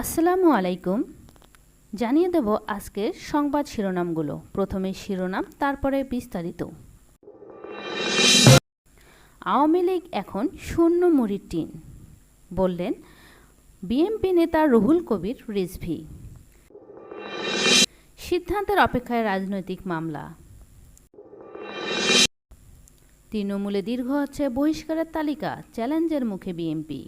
আসসালামু আলাইকুম। জানিয়ে দেব আজকের সংবাদ শিরোনামগুলো। প্রথমে শিরোনাম, তারপরে বিস্তারিত। আওয়ামী লীগ এখন শূন্য মুড়ির টিন, বললেন বিএনপি নেতা রুহুল কবির রিজভি। সিদ্ধান্তের অপেক্ষায় রাজনৈতিক মামলা। তৃণমূলে দীর্ঘ হচ্ছে বহিষ্কারের তালিকা, চ্যালেঞ্জের মুখে বিএনপি।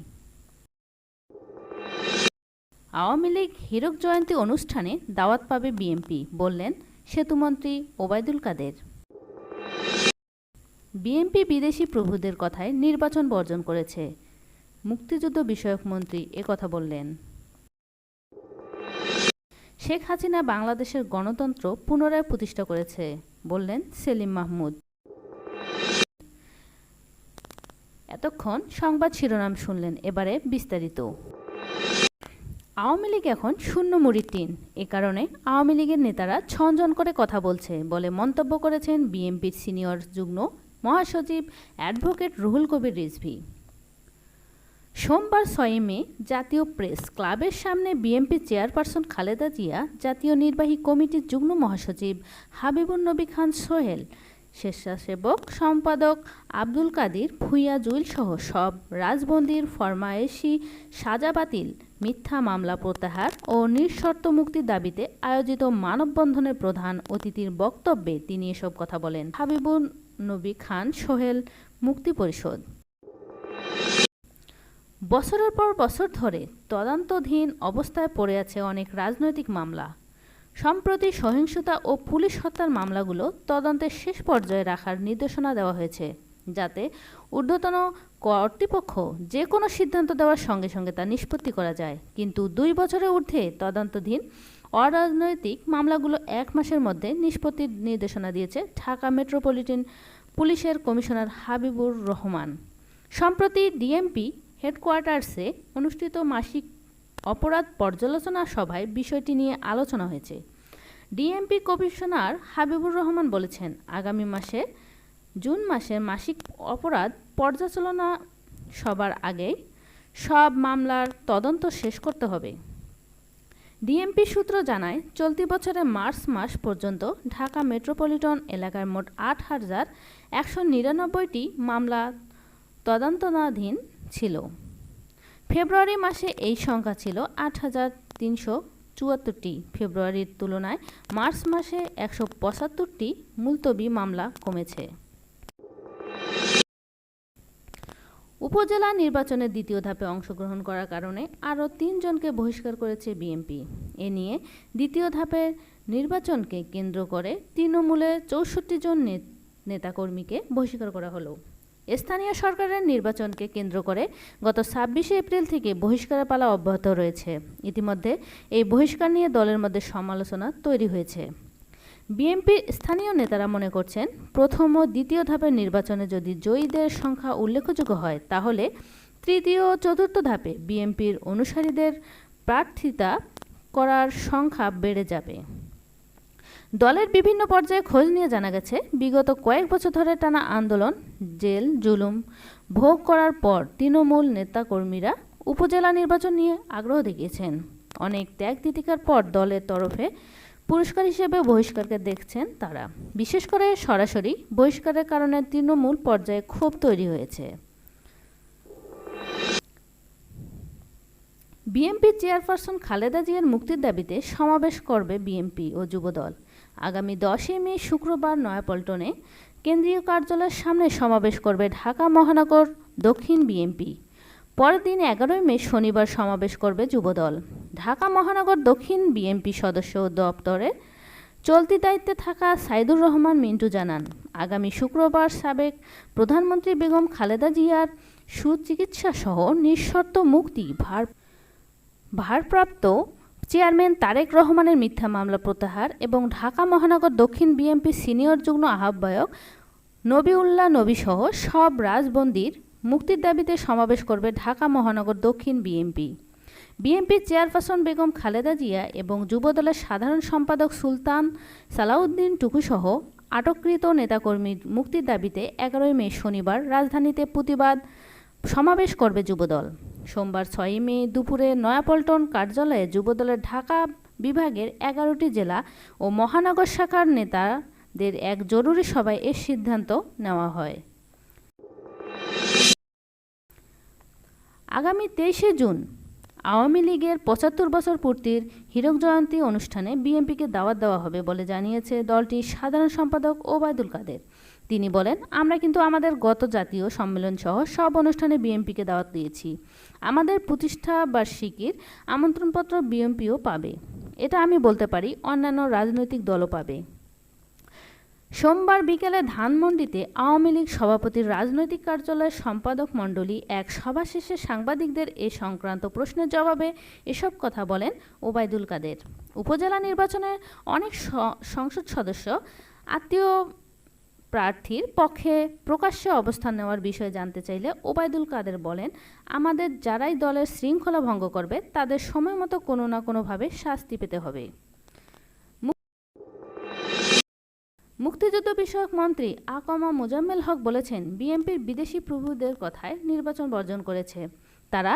আওয়ামী লীগ হীরক জয়ন্তী অনুষ্ঠানে দাওয়াত পাবে বিএনপি, বললেন সেতুমন্ত্রী ওবায়দুল কাদের। বিএনপি বিদেশি প্রভুদের কথায় নির্বাচন বর্জন করেছে। মুক্তিযুদ্ধ বিষয়ক মন্ত্রী কথা বললেন। শেখ হাসিনা বাংলাদেশের গণতন্ত্র পুনরায় প্রতিষ্ঠা করেছে, বললেন সেলিম মাহমুদ। এতক্ষণ সংবাদ শিরোনাম শুনলেন, এবারে বিস্তারিত। আওয়ামী লীগ এখন শূন্য মুড়ির টিন। এ কারণে আওয়ামী লীগের নেতারা ছঞ্জন করে কথা বলছে বলে মন্তব্য করেছেন বিএনপির সিনিয়র যুগ্ম মহাসচিব অ্যাডভোকেট রুহুল কবির রিজভি। সোমবার ছয়ই মে জাতীয় প্রেস ক্লাবের সামনে বিএনপি চেয়ারপারসন খালেদা জিয়া, জাতীয় নির্বাহী কমিটির যুগ্ম মহাসচিব হাবিবুর নবী খান সোহেল, স্বেচ্ছাসেবক সম্পাদক আব্দুল কাদির, ভুইয়া জুইল সহ সব রাজবন্দির ফরমায়েশি সাজা বাতিল। মিথ্যা মামলা প্রত্যাহার ও নিঃশর্ত মুক্তির দাবিতে আয়োজিত মানববন্ধনের প্রধান অতিথির বক্তব্যে তিনি এসব কথা বলেন। হাবিবুর নবী খান সোহেল মুক্তি পরিষদ। বছরের পর বছর ধরে তদন্তধীন অবস্থায় পড়ে আছে অনেক রাজনৈতিক মামলা। সম্প্রতি সহিংসতা ও পুলিশ হত্যার মামলাগুলো তদন্তের শেষ পর্যায়ে রাখার নির্দেশনা দেওয়া হয়েছে। যাতে ঊর্ধ্বতন কর্তৃপক্ষ যে কোনো সিদ্ধান্ত দেওয়ার সঙ্গে সঙ্গে তা নিষ্পত্তি করা যায়। কিন্তু দুই বছরের ঊর্ধ্বে তদন্তধীন অরাজনৈতিক মামলাগুলো এক মাসের মধ্যে নিষ্পত্তির নির্দেশনা দিয়েছে ঢাকা মেট্রোপলিটন পুলিশের কমিশনার হাবিবুর রহমান। সম্প্রতি ডিএমপি হেডকোয়ার্টার্সে অনুষ্ঠিত মাসিক অপরাধ পর্যালোচনা সভায় বিষয়টি নিয়ে আলোচনা হয়েছে। ডিএমপি কমিশনার হাবিবুর রহমান বলেছেন, আগামী মাসে জুন মাসের মাসিক অপরাধ পর্যালোচনা সবার আগেই সব মামলার তদন্ত শেষ করতে হবে। ডিএমপি সূত্র জানায়, চলতি বছরের মার্চ মাস পর্যন্ত ঢাকা মেট্রোপলিটন এলাকার মোট আট হাজার একশো নিরানব্বইটি মামলা তদন্তনাধীন ছিল। ফেব্রুয়ারি মাসে এই সংখ্যা ছিল আট হাজার তিনশো চুয়াত্তরটি। ফেব্রুয়ারির তুলনায় মার্চ মাসে একশো পঁচাত্তরটি মুলতবি মামলা কমেছে। উপজেলা নির্বাচনের দ্বিতীয় ধাপে অংশগ্রহণ করার কারণে আরও তিনজনকে বহিষ্কার করেছে বিএনপি। এ নিয়ে দ্বিতীয় ধাপের নির্বাচনকে কেন্দ্র করে তৃণমূলের চৌষট্টি জন নেতাকর্মীকে বহিষ্কার করা হলো। স্থানীয় সরকারের নির্বাচনকে কেন্দ্র করে গত ছাব্বিশে এপ্রিল থেকে বহিষ্কারের পালা অব্যাহত রয়েছে। ইতিমধ্যে এই বহিষ্কার নিয়ে দলের মধ্যে সমালোচনা তৈরি হয়েছে। বিএনপির স্থানীয় নেতারা মনে করছেন প্রথম ও দ্বিতীয় ধাপের নির্বাচনে যদি জয়ীদের সংখ্যা উল্লেখযোগ্য হয়, তাহলে তৃতীয় ও চতুর্থ ধাপে বিএনপির অনুসারীদের প্রার্থিতা করার সংখ্যা বেড়ে যাবে। দলের বিভিন্ন পর্যায়ে খোঁজ নিয়ে জানা গেছে, বিগত কয়েক বছর ধরে টানা আন্দোলন, জেল, জুলুম ভোগ করার পর তৃণমূল নেতাকর্মীরা উপজেলা নির্বাচন নিয়ে আগ্রহ দেখিয়েছেন। অনেক ত্যাগ তিতিকার পর দলের তরফে পুরস্কার হিসেবে বহিষ্কারকে দেখছেন তারা। বিশেষ করে সরাসরি বহিষ্কারের কারণে তৃণমূল পর্যায়ে ক্ষোভ তৈরি হয়েছে। বিএনপি চেয়ারপারসন খালেদা জিয়ার মুক্তির দাবিতে সমাবেশ করবে বিএনপি ও যুবদল। আগামী দশই মে শুক্রবার নয়াপল্টনে কেন্দ্রীয় কার্যালয়ের সামনে সমাবেশ করবে ঢাকা মহানগর দক্ষিণ বিএনপি। পরের দিন এগারোই মে শনিবার সমাবেশ করবে যুবদল। ঢাকা মহানগর দক্ষিণ বিএনপি সদস্য দপ্তরে চলতি দায়িত্বে থাকা সাইদুর রহমান মিন্টু জানান, আগামী শুক্রবার সাবেক প্রধানমন্ত্রী বেগম খালেদা জিয়ার সুচিকিৎসা সহ নিঃশর্ত মুক্তি ভার, ভারপ্রাপ্ত চেয়ারম্যান তারেক রহমানের মিথ্যা মামলা প্রত্যাহার এবং ঢাকা মহানগর দক্ষিণ বিএনপি সিনিয়র যুগ্ম আহ্বায়ক নবিউল্লাহ নবীসহ সব রাজবন্দির মুক্তির দাবিতে সমাবেশ করবে ঢাকা মহানগর দক্ষিণ বিএনপি। বিএনপির চেয়ারপারসন বেগম খালেদা জিয়া এবং যুবদলের সাধারণ সম্পাদক সুলতান সালাউদ্দিন টুকুসহ আটককৃত নেতাকর্মীর মুক্তির দাবিতে এগারোই মে শনিবার রাজধানীতে প্রতিবাদ সমাবেশ করবে যুবদল। সোমবার ছয়ই মে দুপুরে নয়াপল্টন কার্যালয়ে যুবদলের ঢাকা বিভাগের এগারোটি জেলা ও মহানগর শাখার নেতাদের এক জরুরি সভায় এ সিদ্ধান্ত নেওয়া হয়। আগামী তেইশে জুন আওয়ামী লীগের পঁচাত্তর বছর পূর্তির হীরক জয়ন্তী অনুষ্ঠানে বিএনপিকে দাওয়াত দেওয়া হবে বলে জানিয়েছে দলটির সাধারণ সম্পাদক ওবায়দুল কাদের। তিনি বলেন, আমরা কিন্তু আমাদের গত জাতীয় সম্মেলন সহ সব অনুষ্ঠানে বিএনপিকে দাওয়াত দিয়েছি। আমাদের প্রতিষ্ঠা বার্ষিকীর আমন্ত্রণপত্র বিএনপিও পাবে। এটা আমি বলতে পারি, অন্যান্য রাজনৈতিক দলও পাবে। সোমবার বিকেলে ধানমন্ডিতে আওয়ামী লীগ সভাপতির রাজনৈতিক কার্যালয়ের সম্পাদক মণ্ডলী এক সভা শেষে সাংবাদিকদের এ সংক্রান্ত প্রশ্নের জবাবে এসব কথা বলেন ওবায়দুল কাদের। উপজেলা নির্বাচনে অনেক সংসদ সদস্য আত্মীয় প্রার্থীর পক্ষে প্রকাশ্যে অবস্থান নেওয়ার বিষয়ে জানতে চাইলে ওবায়দুল কাদের বলেন, আমাদের যারাই দলের শৃঙ্খলা ভঙ্গ করবে, তাদের সময় মতো কোনো না কোনোভাবে শাস্তি পেতে হবে। মুক্তিযুদ্ধ বিষয়ক মন্ত্রী আকমা মোজাম্মেল হক বলেছেন, বিএনপির বিদেশি প্রভুদের কথায় নির্বাচন বর্জন করেছে। তারা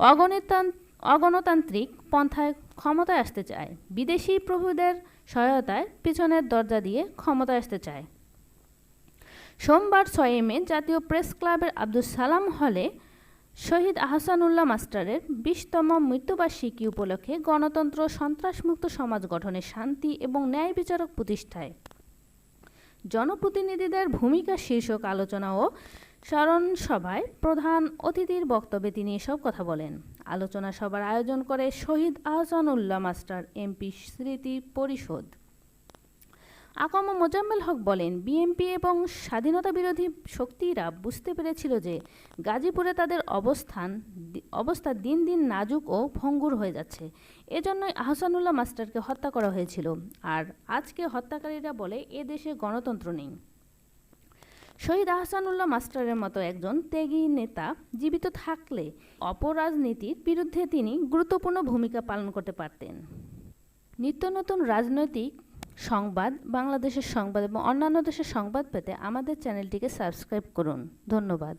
অগণতান, অগণতান্ত্রিক পন্থায় ক্ষমতায় আসতে চায়। বিদেশি প্রভুদের সহায়তায় পিছনের দরজা দিয়ে ক্ষমতায় আসতে চায়। সোমবার ছয় মে জাতীয় প্রেস ক্লাবের আব্দুল সালাম হলে শহীদ আহসানুল্লাহ মাস্টারের বিশতম মৃত্যুবার্ষিকী উপলক্ষে গণতন্ত্র সন্ত্রাসমুক্ত সমাজ গঠনে শান্তি এবং ন্যায় বিচারক প্রতিষ্ঠায়। জনপ্রতিনিধিদের ভূমিকা শীর্ষক আলোচনা ও স্মরণ সভায় প্রধান অতিথির বক্তব্যে তিনি এসব কথা বলেন। আলোচনা সভার আয়োজন করে শহীদ আহসানুল্লাহ মাস্টার এমপি স্মৃতি পরিষদ। আকম মোজাম্মেল হক বলেন, বিএনপি এবং স্বাধীনতা বিরোধী শক্তিরা বুঝতে পেরেছিল যে গাজীপুরে তাদের অবস্থান, অবস্থা দিন দিন নাজুক ও ভঙ্গুর হয়ে যাচ্ছে। এজন্যই আহসানুল্লাহ মাস্টারকে হত্যা করা হয়েছিল। আর আজকে হত্যাকারীরা বলে, এ দেশে গণতন্ত্র নেই। শহীদ আহসানুল্লাহ মাস্টারের মতো একজন ত্যাগী নেতা জীবিত থাকলে অপরাজনীতির বিরুদ্ধে তিনি গুরুত্বপূর্ণ ভূমিকা পালন করতে পারতেন। নিত্য নতুন রাজনৈতিক সংবাদ বাংলাদেশের সংবাদ এবং অন্যান্য দেশের সংবাদ পেতে আমাদের চ্যানেলটিকে সাবস্ক্রাইব করুন। ধন্যবাদ।